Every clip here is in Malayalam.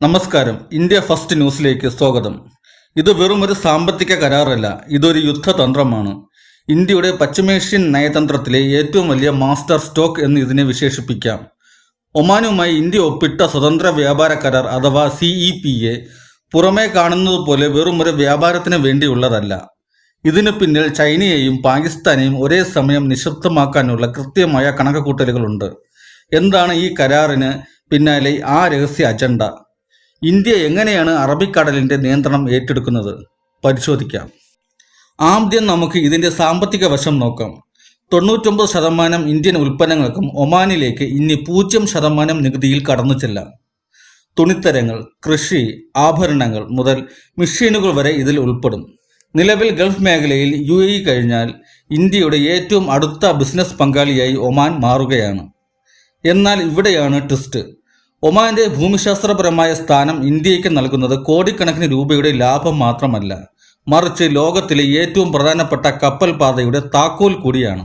നമസ്കാരം. ഇന്ത്യ ഫസ്റ്റ് ന്യൂസിലേക്ക് സ്വാഗതം. ഇത് വെറും ഒരു സാമ്പത്തിക കരാറല്ല ഇതൊരു യുദ്ധതന്ത്രമാണ്. ഇന്ത്യയുടെ പശ്ചിമേഷ്യൻ നയതന്ത്രത്തിലെ ഏറ്റവും വലിയ മാസ്റ്റർ സ്റ്റോക്ക് എന്ന് ഇതിനെ വിശേഷിപ്പിക്കാം. ഒമാനുമായി ഇന്ത്യ ഒപ്പിട്ട സ്വതന്ത്ര വ്യാപാര കരാർ അഥവാ സി ഇ പി എ പുറമേ കാണുന്നത് പോലെ വെറും ഒരു വ്യാപാരത്തിന് വേണ്ടിയുള്ളതല്ല. ഇതിനു പിന്നിൽ ചൈനയെയും പാകിസ്ഥാനെയും ഒരേ സമയം നിശബ്ദമാക്കാനുള്ള കൃത്യമായ കണക്കുകൂട്ടലുകളുണ്ട്. എന്താണ് ഈ കരാറിന് പിന്നാലെ ആ രഹസ്യ അജണ്ട? ഇന്ത്യ എങ്ങനെയാണ് അറബിക്കടലിന്റെ നിയന്ത്രണം ഏറ്റെടുക്കുന്നത്? പരിശോധിക്കാം. ആദ്യം നമുക്ക് ഇതിന്റെ സാമ്പത്തിക വശം നോക്കാം. തൊണ്ണൂറ്റൊമ്പത് ശതമാനം ഇന്ത്യൻ ഉൽപ്പന്നങ്ങൾക്കും ഒമാനിലേക്ക് ഇനി പൂജ്യം ശതമാനം നികുതിയിൽ കടന്നു ചെല്ലാം. തുണിത്തരങ്ങൾ കൃഷി ആഭരണങ്ങൾ മുതൽ മെഷീനുകൾ വരെ ഇതിൽ ഉൾപ്പെടും. നിലവിൽ ഗൾഫ് മേഖലയിൽ യു എ കഴിഞ്ഞാൽ ഇന്ത്യയുടെ ഏറ്റവും അടുത്ത ബിസിനസ് പങ്കാളിയായി ഒമാൻ മാറുകയാണ്. എന്നാൽ ഇവിടെയാണ് ട്വിസ്റ്റ്. ഒമാന്റെ ഭൂമിശാസ്ത്രപരമായ സ്ഥാനം ഇന്ത്യയ്ക്ക് നൽകുന്നത് കോടിക്കണക്കിന് രൂപയുടെ ലാഭം മാത്രമല്ല. മറിച്ച് ലോകത്തിലെ ഏറ്റവും പ്രധാനപ്പെട്ട കപ്പൽ പാതയുടെ താക്കോൽ കൂടിയാണ്.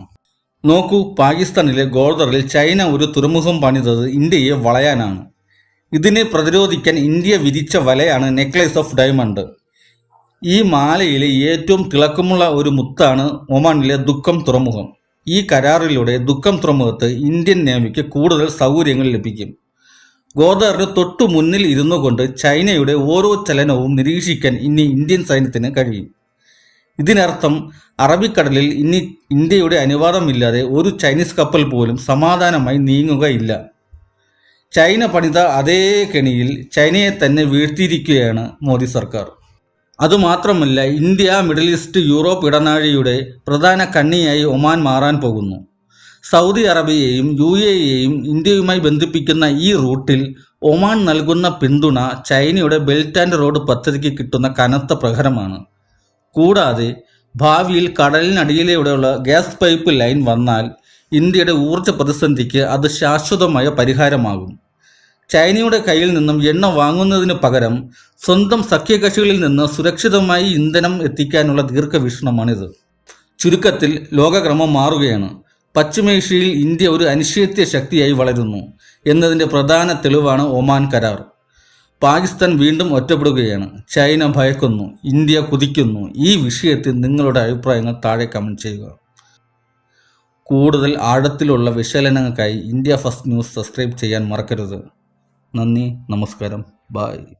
നോക്കൂ പാകിസ്ഥാനിലെ ഗോൾദറിൽ ചൈന ഒരു തുറമുഖം പണിതത് ഇന്ത്യയെ വളയാനാണ്. ഇതിനെ പ്രതിരോധിക്കാൻ ഇന്ത്യ വിരിച്ച വലയാണ് നെക്ലേസ് ഓഫ് ഡയമണ്ട്. ഈ മാലയിലെ ഏറ്റവും തിളക്കമുള്ള ഒരു മുത്താണ് ഒമാനിലെ ദുഃഖം തുറമുഖം. ഈ കരാറിലൂടെ ദുഃഖം തുറമുഖത്ത് ഇന്ത്യൻ നേവിക്ക് കൂടുതൽ സൗകര്യങ്ങൾ ലഭിക്കും. ഗോദറിന് തൊട്ടു മുന്നിൽ ഇരുന്നു കൊണ്ട് ചൈനയുടെ ഓരോ ചലനവും നിരീക്ഷിക്കാൻ ഇനി ഇന്ത്യൻ സൈന്യത്തിന് കഴിയും. ഇതിനർത്ഥം അറബിക്കടലിൽ ഇനി ഇന്ത്യയുടെ അനുവാദമില്ലാതെ ഒരു ചൈനീസ് കപ്പൽ പോലും സമാധാനമായി നീങ്ങുകയില്ല. ചൈന പണിത അതേ കെണിയിൽ ചൈനയെ തന്നെ വീഴ്ത്തിയിരിക്കുകയാണ് മോദി സർക്കാർ. അതുമാത്രമല്ല ഇന്ത്യ മിഡിൽ ഈസ്റ്റ് യൂറോപ്പ് ഇടനാഴിയുടെ പ്രധാന കണ്ണിയായി ഒമാൻ മാറാൻ പോകുന്നു. സൗദി അറേബ്യയെയും യു എയെയും ഇന്ത്യയുമായി ബന്ധിപ്പിക്കുന്ന ഈ റൂട്ടിൽ ഒമാൻ നൽകുന്ന പിന്തുണ ചൈനയുടെ ബെൽറ്റ് ആൻഡ് റോഡ് പദ്ധതിക്ക് കിട്ടുന്ന കനത്ത പ്രഹരമാണ്. കൂടാതെ ഭാവിയിൽ കടലിനടിയിലൂടെയുള്ള ഗ്യാസ് പൈപ്പ് ലൈൻ വന്നാൽ ഇന്ത്യയുടെ ഊർജ പ്രതിസന്ധിക്ക് അത് ശാശ്വതമായ പരിഹാരമാകും. ചൈനയുടെ കയ്യിൽ നിന്നും എണ്ണ വാങ്ങുന്നതിന് പകരം സ്വന്തം സഖ്യകക്ഷികളിൽ നിന്ന് സുരക്ഷിതമായി ഇന്ധനം എത്തിക്കാനുള്ള ദീർഘവീക്ഷണമാണിത്. ചുരുക്കത്തിൽ ലോകക്രമം മാറുകയാണ്. പശ്ചിമേഷ്യയിൽ ഇന്ത്യ ഒരു അനിശ്ചിത്യ ശക്തിയായി വളരുന്നു എന്നതിന്റെ പ്രധാന തെളിവാണ് ഒമാൻ കരാർ. പാകിസ്ഥാൻ വീണ്ടും ഒറ്റപ്പെടുകയാണ്. ചൈന ഭയക്കുന്നു. ഇന്ത്യ കുതിക്കുന്നു. ഈ വിഷയത്തിൽ നിങ്ങളുടെ അഭിപ്രായങ്ങൾ താഴെ കമന്റ് ചെയ്യുക. കൂടുതൽ ആഴത്തിലുള്ള വിശകലനങ്ങൾക്കായി ഇന്ത്യ ഫസ്റ്റ് ന്യൂസ് സബ്സ്ക്രൈബ് ചെയ്യാൻ മറക്കരുത്. നന്ദി. നമസ്കാരം. ബായ്